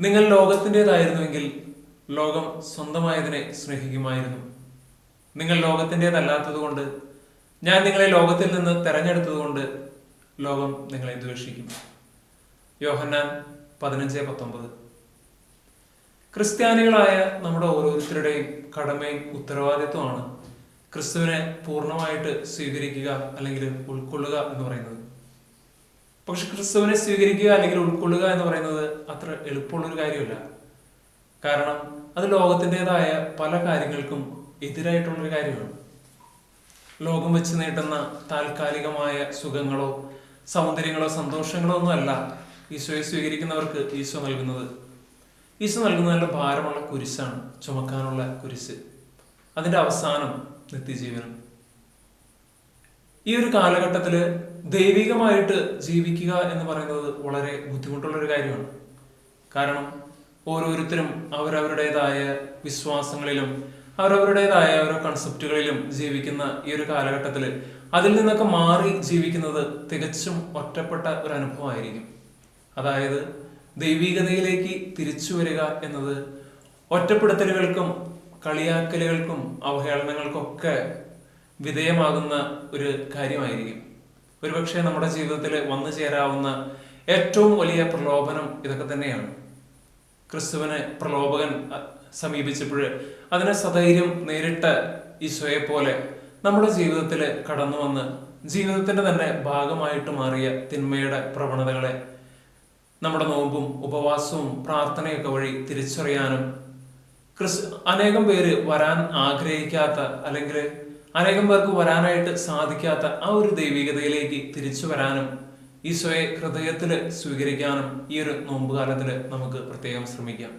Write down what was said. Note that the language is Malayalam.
നിങ്ങൾ ലോകത്തിന്റെതായിരുന്നുവെങ്കിൽ ലോകം സ്വന്തമായതിനെ സ്നേഹിക്കുമായിരുന്നു. നിങ്ങൾ ലോകത്തിന്റെതല്ലാത്തതുകൊണ്ട് ഞാൻ നിങ്ങളെ ലോകത്തിൽ നിന്ന് തെരഞ്ഞെടുത്തതുകൊണ്ട് ലോകം നിങ്ങളെ ദ്വേഷിക്കും യോഹന്നാൻ പതിനഞ്ച് പത്തൊമ്പത്. ക്രിസ്ത്യാനികളായ നമ്മുടെ ഓരോരുത്തരുടെയും കടമയും ഉത്തരവാദിത്വമാണ് ക്രിസ്തുവിനെ പൂർണമായിട്ട് സ്വീകരിക്കുക അല്ലെങ്കിൽ ഉൾക്കൊള്ളുക എന്ന് പറയുന്നത്. പക്ഷെ ക്രിസ്തുവിനെ സ്വീകരിക്കുക അല്ലെങ്കിൽ ഉൾക്കൊള്ളുക എന്ന് പറയുന്നത് അത്ര എളുപ്പമുള്ളൊരു കാര്യമല്ല. കാരണം അത് ലോകത്തിന്റെതായ പല കാര്യങ്ങൾക്കും എതിരായിട്ടുള്ളൊരു കാര്യമാണ്. ലോകം വെച്ച് നീട്ടുന്ന താൽക്കാലികമായ സുഖങ്ങളോ സൗന്ദര്യങ്ങളോ സന്തോഷങ്ങളോ ഒന്നും അല്ല ഈശോയെ സ്വീകരിക്കുന്നവർക്ക് ഈശോ നൽകുന്നത്. ഈശോ നൽകുന്ന നല്ല ഭാരമുള്ള കുരിശാണ് ചുമക്കാനുള്ള കുരിശ്. അതിന്റെ അവസാനം നിത്യജീവനം. ഈ ഒരു കാലഘട്ടത്തിൽ ദൈവികമായിട്ട് ജീവിക്കുക എന്ന് പറയുന്നത് വളരെ ബുദ്ധിമുട്ടുള്ള ഒരു കാര്യമാണ്. കാരണം ഓരോരുത്തരും അവരവരുടേതായ വിശ്വാസങ്ങളിലും അവരവരുടേതായ ഓരോ കൺസെപ്റ്റുകളിലും ജീവിക്കുന്ന ഈ ഒരു കാലഘട്ടത്തിൽ അതിൽ നിന്നൊക്കെ മാറി ജീവിക്കുന്നത് തികച്ചും ഒറ്റപ്പെട്ട ഒരു അനുഭവമായിരിക്കും. അതായത് ദൈവികതയിലേക്ക് തിരിച്ചു വരിക എന്നത് ഒറ്റപ്പെടുത്തലുകൾക്കും കളിയാക്കലുകൾക്കും അവഹേളനങ്ങൾക്കൊക്കെ വിധേയമാകുന്ന ഒരു കാര്യമായിരിക്കും. ഒരുപക്ഷെ നമ്മുടെ ജീവിതത്തിൽ വന്നു ചേരാവുന്ന ഏറ്റവും വലിയ പ്രലോഭനം ഇതൊക്കെ തന്നെയാണ്. ക്രിസ്തുവിനെ പ്രലോഭകൻ സമീപിച്ചപ്പോൾ അതിനെ സധൈര്യം നേരിട്ട ഈശോയെ പോലെ നമ്മുടെ ജീവിതത്തിൽ കടന്നു വന്ന് ജീവിതത്തിന്റെ തന്നെ ഭാഗമായിട്ട് മാറിയ തിന്മയുടെ പ്രവണതകളെ നമ്മുടെ നോമ്പും ഉപവാസവും പ്രാർത്ഥനയൊക്കെ വഴി തിരിച്ചറിയാനും ക്രിസ് അനേകം പേര് വരാൻ ആഗ്രഹിക്കാത്ത അല്ലെങ്കിൽ അനേകം പേർക്ക് വരാനായിട്ട് സാധിക്കാത്ത ആ ഒരു ദൈവികതയിലേക്ക് തിരിച്ചു വരാനും ഈശോയെ ഹൃദയത്തിൽ സ്വീകരിക്കാനും ഈ ഒരു നോമ്പുകാലത്തിൽ നമുക്ക് പ്രത്യേകം ശ്രമിക്കാം.